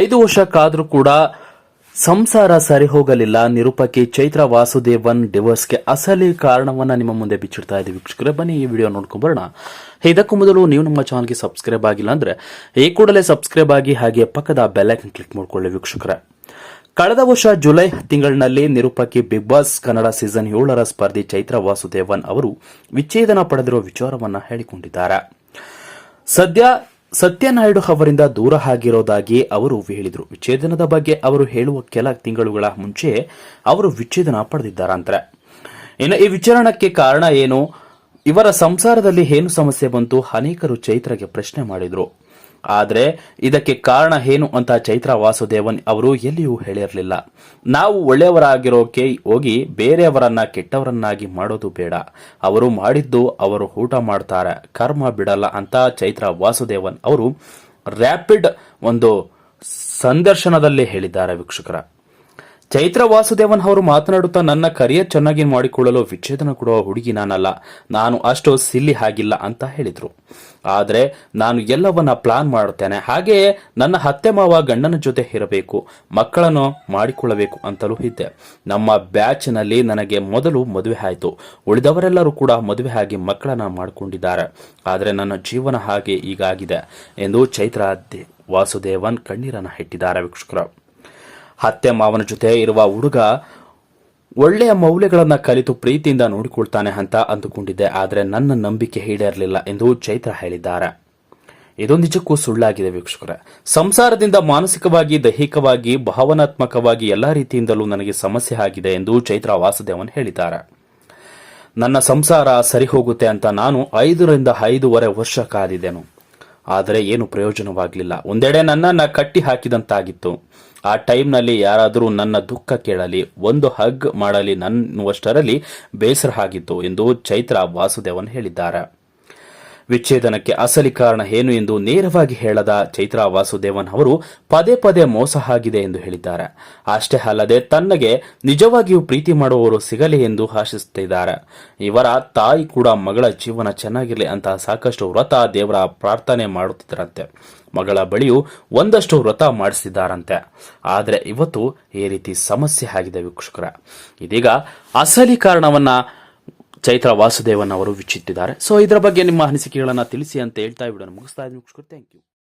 ಐದು ವರ್ಷ ಕಾದ್ರೂ ಕೂಡ ಸಂಸಾರ ಸರಿ ಹೋಗಲಿಲ್ಲ. ನಿರೂಪಕಿ ಚೈತ್ರ ವಾಸುದೇವನ್ ಡಿವೋರ್ಸ್ಗೆ ಅಸಲಿ ಕಾರಣವನ್ನ ನಿಮ್ಮ ಮುಂದೆ ಬಿಚ್ಚಿಡ್ತಾ ಇದ್ದೀವಿ ವೀಕ್ಷಕರೇ. ಬನ್ನಿ ಈ ವಿಡಿಯೋ ನೋಡ್ಕೊಂಡ್ ಬರೋಣ. ಇದಕ್ಕೂ ಮೊದಲು ನೀವು ನಮ್ಮ ಚಾನಲ್ಗೆ ಸಬ್ಸ್ಕ್ರೈಬ್ ಆಗಿಲ್ಲ ಅಂದ್ರೆ ಈ ಕೂಡಲೇ ಸಬ್ಸ್ಕ್ರೈಬ್ ಆಗಿ ಹಾಗೆ ಪಕ್ಕದ ಬೆಲ್ಲೈಕನ್ ಕ್ಲಿಕ್ ಮಾಡ್ಕೊಳ್ಳಿ ವೀಕ್ಷಕರೇ. ಕಳೆದ ವರ್ಷ ಜುಲೈ ತಿಂಗಳಿನಲ್ಲಿ ನಿರೂಪಕಿ ಬಿಗ್ ಬಾಸ್ ಕನ್ನಡ ಸೀಸನ್ ಏಳರ ಸ್ಪರ್ಧಿ ಚೈತ್ರ ವಾಸುದೇವನ್ ಅವರು ವಿಚ್ಛೇದನ ಪಡೆದಿರುವ ವಿಚಾರವನ್ನ ಹೇಳಿಕೊಂಡಿದ್ದಾರೆ. ಸದ್ಯ ಸತ್ಯನಾಯ್ಡು ಅವರಿಂದ ದೂರ ಆಗಿರೋದಾಗಿ ಅವರು ಹೇಳಿದರು. ವಿಚ್ಛೇದನದ ಬಗ್ಗೆ ಅವರು ಹೇಳುವ ಕೆಲ ತಿಂಗಳುಗಳ ಮುಂಚೆ ಅವರು ವಿಚ್ಛೇದನ ಪಡೆದಿದ್ದಾರಂತೆ. ಇನ್ನು ಈ ವಿಚಾರಣಕ್ಕೆ ಕಾರಣ ಏನು? ಇವರ ಸಂಸಾರದಲ್ಲಿ ಏನು ಸಮಸ್ಯೆ ಬಂತು? ಅನೇಕರು ಚೈತ್ರಗೆ ಪ್ರಶ್ನೆ ಮಾಡಿದ್ರು. ಆದರೆ ಇದಕ್ಕೆ ಕಾರಣ ಏನು ಅಂತ ಚೈತ್ರ ವಾಸುದೇವನ್ ಅವರು ಎಲ್ಲಿಯೂ ಹೇಳಿರಲಿಲ್ಲ. ನಾವು ಒಳ್ಳೆಯವರಾಗಿರೋಕೆ ಹೋಗಿ ಬೇರೆಯವರನ್ನ ಕೆಟ್ಟವರನ್ನಾಗಿ ಮಾಡೋದು ಬೇಡ. ಅವರು ಮಾಡಿದ್ದು ಅವರು ಊಟ ಮಾಡ್ತಾರೆ, ಕರ್ಮ ಬಿಡಲ್ಲ ಅಂತ ಚೈತ್ರ ವಾಸುದೇವನ್ ಅವರು ರ್ಯಾಪಿಡ್ ಒಂದು ಸಂದರ್ಶನದಲ್ಲಿ ಹೇಳಿದ್ದಾರೆ ವೀಕ್ಷಕರ. ಚೈತ್ರ ವಾಸುದೇವನ್ ಅವರು ಮಾತನಾಡುತ್ತಾ, ನನ್ನ ಕರಿಯರ್ ಚೆನ್ನಾಗಿ ಮಾಡಿಕೊಳ್ಳಲು ವಿಚ್ಛೇದನ ಕೊಡುವ ಹುಡುಗಿ ನಾನಲ್ಲ. ನಾನು ಅಷ್ಟು ಸಿಲ್ಲಿ ಆಗಿಲ್ಲ ಅಂತ ಹೇಳಿದ್ರು. ಆದರೆ ನಾನು ಎಲ್ಲವನ್ನ ಪ್ಲಾನ್ ಮಾಡುತ್ತೇನೆ. ಹಾಗೆಯೇ ನನ್ನ ಹತ್ತೆ ಮಾವ ಗಂಡನ ಜೊತೆ ಇರಬೇಕು, ಮಕ್ಕಳನ್ನು ಮಾಡಿಕೊಳ್ಳಬೇಕು ಅಂತಲೂ ಇದ್ದೆ. ನಮ್ಮ ಬ್ಯಾಚ್ನಲ್ಲಿ ನನಗೆ ಮೊದಲು ಮದುವೆ ಆಯಿತು. ಉಳಿದವರೆಲ್ಲರೂ ಕೂಡ ಮದುವೆ ಆಗಿ ಮಕ್ಕಳನ್ನ ಮಾಡಿಕೊಂಡಿದ್ದಾರೆ. ಆದರೆ ನನ್ನ ಜೀವನ ಹಾಗೆ ಈಗಾಗಿದೆ ಎಂದು ಚೈತ್ರ ವಾಸುದೇವನ್ ಕಣ್ಣೀರನ್ನು ಇಟ್ಟಿದ್ದಾರೆ ವೀಕ್ಷಕರ. ಹತ್ತೆ ಮಾವನ ಜೊತೆ ಇರುವ ಹುಡುಗ ಒಳ್ಳೆಯ ಮೌಲ್ಯಗಳನ್ನ ಕಲಿತು ಪ್ರೀತಿಯಿಂದ ನೋಡಿಕೊಳ್ತಾನೆ ಅಂತ ಅಂದುಕೊಂಡಿದ್ದೆ. ಆದರೆ ನನ್ನ ನಂಬಿಕೆ ಈಡೇರಲಿಲ್ಲ ಎಂದು ಚೈತ್ರ ಹೇಳಿದ್ದಾರೆ. ಇದೊಂದು ನಿಜಕ್ಕೂ ಸುಳ್ಳಾಗಿದೆ ವೀಕ್ಷಕರ. ಸಂಸಾರದಿಂದ ಮಾನಸಿಕವಾಗಿ, ದೈಹಿಕವಾಗಿ, ಭಾವನಾತ್ಮಕವಾಗಿ ಎಲ್ಲ ರೀತಿಯಿಂದಲೂ ನನಗೆ ಸಮಸ್ಯೆ ಆಗಿದೆ ಎಂದು ಚೈತ್ರ ವಾಸುದೇವನ್ ಹೇಳಿದ್ದಾರೆ. ನನ್ನ ಸಂಸಾರ ಸರಿ ಹೋಗುತ್ತೆ ಅಂತ ನಾನು ಐದರಿಂದ ಐದೂವರೆ ವರ್ಷ ಕಾದಿದ್ದೆನು. ಆದರೆ ಏನು ಪ್ರಯೋಜನವಾಗಲಿಲ್ಲ. ಒಂದೆಡೆ ನನ್ನನ್ನು ಕಟ್ಟಿ ಹಾಕಿದಂತಾಗಿತ್ತು ಆ ಟೈಮ್ನಲ್ಲಿ ಯಾರಾದರೂ ನನ್ನ ದುಃಖ ಕೇಳಲಿ, ಒಂದು ಹಗ್ ಮಾಡಲಿ ನನ್ನುವಷ್ಟರಲ್ಲಿ ಬೇಸರ ಆಗಿತ್ತು ಎಂದು ಚೈತ್ರ ವಾಸುದೇವನ್ ಹೇಳಿದ್ದಾರೆ. ವಿಚ್ಛೇದನಕ್ಕೆ ಅಸಲಿ ಕಾರಣ ಏನು ಎಂದು ನೇರವಾಗಿ ಹೇಳದ ಚೈತ್ರಾ ವಾಸುದೇವನ್ ಅವರು ಪದೇ ಪದೇ ಮೋಸ ಆಗಿದೆ ಎಂದು ಹೇಳಿದ್ದಾರೆ. ಅಷ್ಟೇ ಅಲ್ಲದೆ ತನ್ನಗೆ ನಿಜವಾಗಿಯೂ ಪ್ರೀತಿ ಮಾಡುವವರು ಸಿಗಲಿ ಎಂದು ಆಶಿಸುತ್ತಿದ್ದಾರೆ. ಇವರ ತಾಯಿ ಕೂಡ ಮಗಳ ಜೀವನ ಚೆನ್ನಾಗಿರಲಿ ಅಂತ ಸಾಕಷ್ಟು ವ್ರತ ದೇವರ ಪ್ರಾರ್ಥನೆ ಮಾಡುತ್ತಿದ್ದರಂತೆ. ಮಗಳ ಬಳಿಯೂ ಒಂದಷ್ಟು ವ್ರತ ಮಾಡಿಸಿದ್ದಾರಂತೆ. ಆದರೆ ಇವತ್ತು ಈ ರೀತಿ ಸಮಸ್ಯೆ ಆಗಿದೆ ವೀಕ್ಷಕರ. ಇದೀಗ ಅಸಲಿ ಕಾರಣವನ್ನ ಚೈತ್ರ ವಾಸುದೇವನ್ ಅವರು ವಿಚ್ಚಿಟ್ಟಿದ್ದಾರೆ ಸೊ ಇದರ ಬಗ್ಗೆ ನಿಮ್ಮ ಅನಿಸಿಕೆಗಳನ್ನು ತಿಳಿಸಿ ಅಂತ ಹೇಳ್ತಾ ವಿಡಿಯೋನ ಮುಗಿಸ್ತಾ ಇದ್ದೀನಿ. Thank you